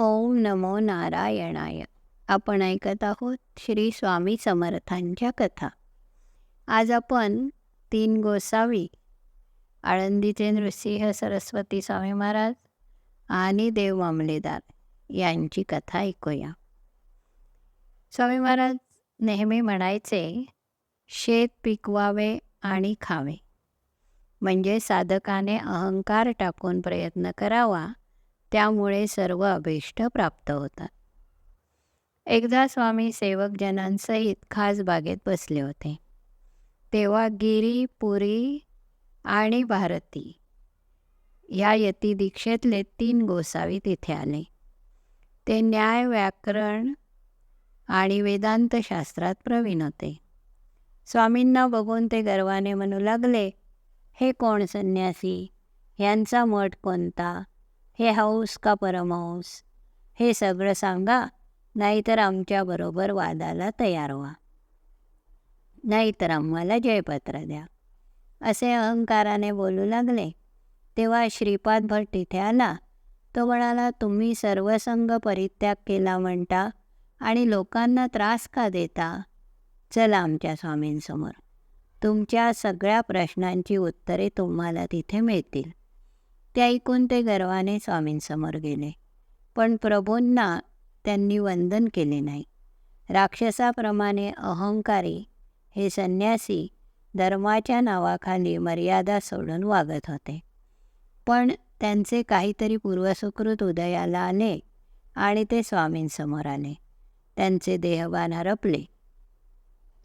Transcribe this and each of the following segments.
ओम नमो नारायणाय. आपण ऐकत आहोत श्री स्वामी समर्थांच्या कथा. आज आपण तीन गोसावी आळंदीचे नृसिंह सरस्वती स्वामी महाराज आणि देव मामलेदार यांची कथा ऐकूया. स्वामी महाराज नेहमी म्हणायचे शेत पिकवावे आणि खावे. म्हणजे साधकाने अहंकार टाकून प्रयत्न करावा त्यामुळे सर्व अभिष्ट प्राप्त होतात. एकदा स्वामी सेवकजनांसहित खास बागेत बसले होते. तेव्हा गिरी पुरी आणि भारती या यती दीक्षेतले तीन गोसावी तिथे आले. ते न्याय व्याकरण आणि वेदांत शास्त्रात प्रवीण होते. स्वामींना बघून ते गर्वाने म्हणू लागले हे कोण संन्यासी? ह्यांचा मठ कोणता? हे हौस का परमहंस हे सगळं सांगा नाहीतर आमच्याबरोबर वादाला तयार व्हा. नाहीतर आम्हाला जयपत्र द्या. असे अहंकाराने बोलू लागले. तेव्हा श्रीपाद भट तिथे आला. तो म्हणाला तुम्ही सर्वसंग परित्याग केला म्हणता आणि लोकांना त्रास का देता? चला आमच्या स्वामींसमोर. तुमच्या सगळ्या प्रश्नांची उत्तरे तुम्हाला तिथे मिळतील. ते ऐकून ते गर्वाने स्वामींसमोर गेले. पण प्रभूंना त्यांनी वंदन केले नाही. राक्षसाप्रमाणे अहंकारी हे संन्यासी धर्माच्या नावाखाली मर्यादा सोडून वागत होते. पण त्यांचे काहीतरी पूर्वसुकृत उदयाला आले आणि ते स्वामींसमोर आले. त्यांचे देहवान हरपले.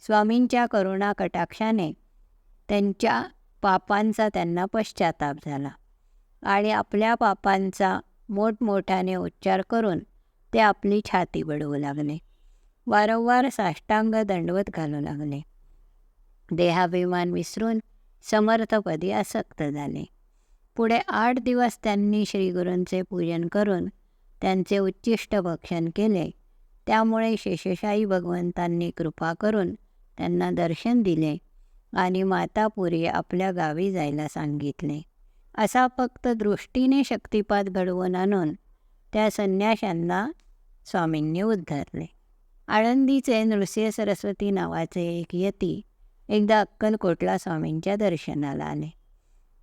स्वामींच्या करुणा कटाक्षाने त्यांच्या पापांचा त्यांना पश्चाताप झाला. आणि आपल्या पापांचा मोठमोठ्याने उच्चार करून ते आपली छाती बडवू लागले. वारंवार साष्टांग दंडवत घालू लागले. देहाभिमान विसरून समर्थपदी आसक्त झाले. पुढे आठ दिवस त्यांनी श्रीगुरूंचे पूजन करून त्यांचे उच्चिष्ट भक्षण केले. त्यामुळे शेषशाही भगवंतांनी कृपा करून त्यांना दर्शन दिले आणि मातापुरी आपल्या गावी जायला सांगितले. असा फक्त दृष्टीने शक्तिपात घडवून आणून त्या संन्याशांना स्वामींनी उद्धारले. आळंदीचे नृसिंह सरस्वती नावाचे एक यती एकदा अक्कलकोटला स्वामींच्या दर्शनाला आले.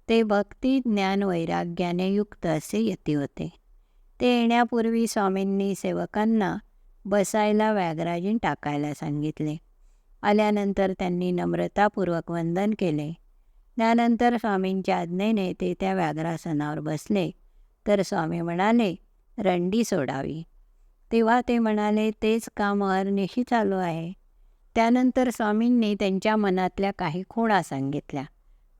ते भक्ती ज्ञान वैराग्याने युक्त असे यती होते. ते येण्यापूर्वी स्वामींनी सेवकांना बसायला व्याघ्राजीन टाकायला सांगितले. आल्यानंतर त्यांनी नम्रतापूर्वक वंदन केले. त्यानंतर स्वामींच्या आज्ञेने ते त्या व्याघ्रासनावर बसले. तर स्वामी म्हणाले रंडी सोडावी. तेव्हा ते म्हणाले तेच काम अहर्निशी चालू आहे. त्यानंतर स्वामींनी त्यांच्या मनातल्या काही खुणा सांगितल्या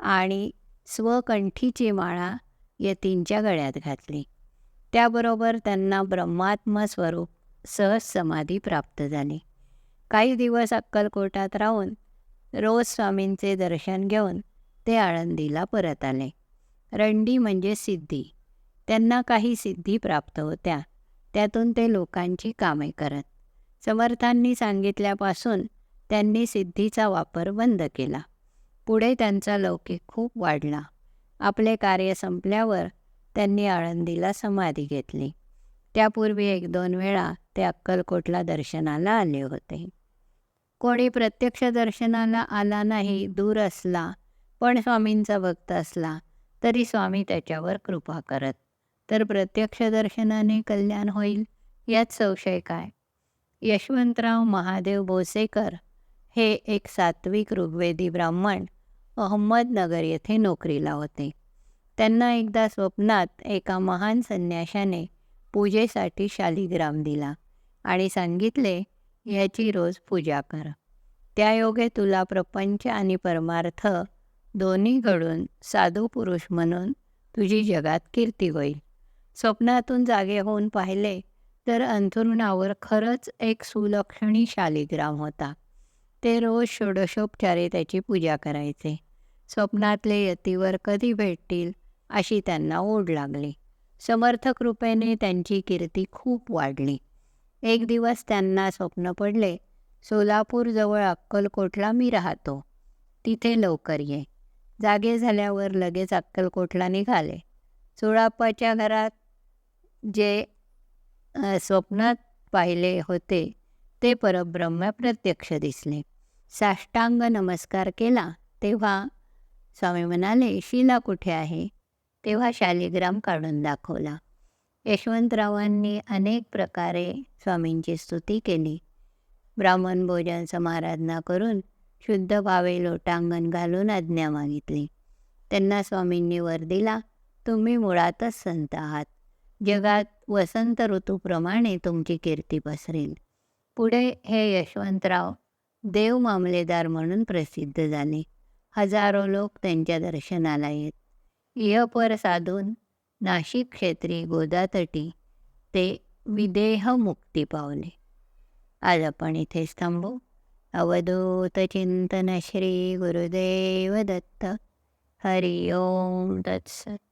आणि स्वकंठीची माळा यतींच्या गळ्यात घातली. त्याबरोबर त्यांना ब्रह्मात्म स्वरूप सहज समाधी प्राप्त झाली. काही दिवस अक्कलकोटात राहून रोज स्वामींचे दर्शन घेऊन ते आळंदीला परत आले. रंडी म्हणजे सिद्धी. त्यांना काही सिद्धी प्राप्त होत्या. त्यातून ते लोकांची कामे करत. समर्थांनी सांगितल्यापासून त्यांनी सिद्धीचा वापर बंद केला. पुढे त्यांचा लौकिक खूप वाढला. आपले कार्य संपल्यावर त्यांनी आळंदीला समाधी घेतली. त्यापूर्वी एक दोन वेळा ते अक्कलकोटला दर्शनाला आले होते. कोणी प्रत्यक्ष दर्शनाला आला नाही दूर असला पण स्वामींचा भक्त असला तरी स्वामी त्याच्यावर कृपा करत. तर प्रत्यक्ष दर्शनाने कल्याण होईल यात संशय काय? यशवंतराव महादेव भोसेकर हे एक सात्विक ऋग्वेदी ब्राह्मण अहमदनगर येथे नोकरीला होते. त्यांना एकदा स्वप्नात एका महान संन्याशाने पूजेसाठी शालिग्राम दिला आणि सांगितले ह्याची रोज पूजा कर. त्यायोगे तुला प्रपंच आणि परमार्थ दोन्ही घडून साधू पुरुष म्हणून तुझी जगात कीर्ती होईल. स्वप्नातून जागे होऊन पाहिले तर अंथरुणावर खरंच एक सुलक्षणी शालिग्राम होता. ते रोज षोडशोपचारे त्याची पूजा करायचे. स्वप्नातले यतीवर कधी भेटतील अशी त्यांना ओढ लागली. समर्थ कृपेने त्यांची कीर्ती खूप वाढली. एक दिवस त्यांना स्वप्न पडले सोलापूरजवळ अक्कलकोटला मी राहतो. तिथे लवकर ये. जागे झाल्यावर लगेच अक्कलकोटला निघाले चुळाप्पाच्या घरात जे स्वप्नात पाहिले होते ते परब्रह्म प्रत्यक्ष दिसले. साष्टांग नमस्कार केला तेव्हा स्वामी म्हणाले शिला कुठे आहे? तेव्हा शालिग्राम काढून दाखवला. यशवंतरावांनी अनेक प्रकारे स्वामींची स्तुती केली. ब्राह्मण भोजन समाराधना करून शुद्ध भावे लोटांगण घालून आज्ञा मागितली. त्यांना स्वामींनी वर दिला तुम्ही मुळातच संत आहात. जगात वसंत ऋतूप्रमाणे तुमची कीर्ती पसरेल. पुढे हे यशवंतराव देव मामलेदार म्हणून प्रसिद्ध झाले. हजारो लोक त्यांच्या दर्शनाला येत. इहपर साधून नाशिक क्षेत्री गोदातटी ते विदेह मुक्ती पावले. आज आपण इथेच थांबू. अवधूत चिंतन श्री गुरुदेव दत्त. हरि ओम तत्सत.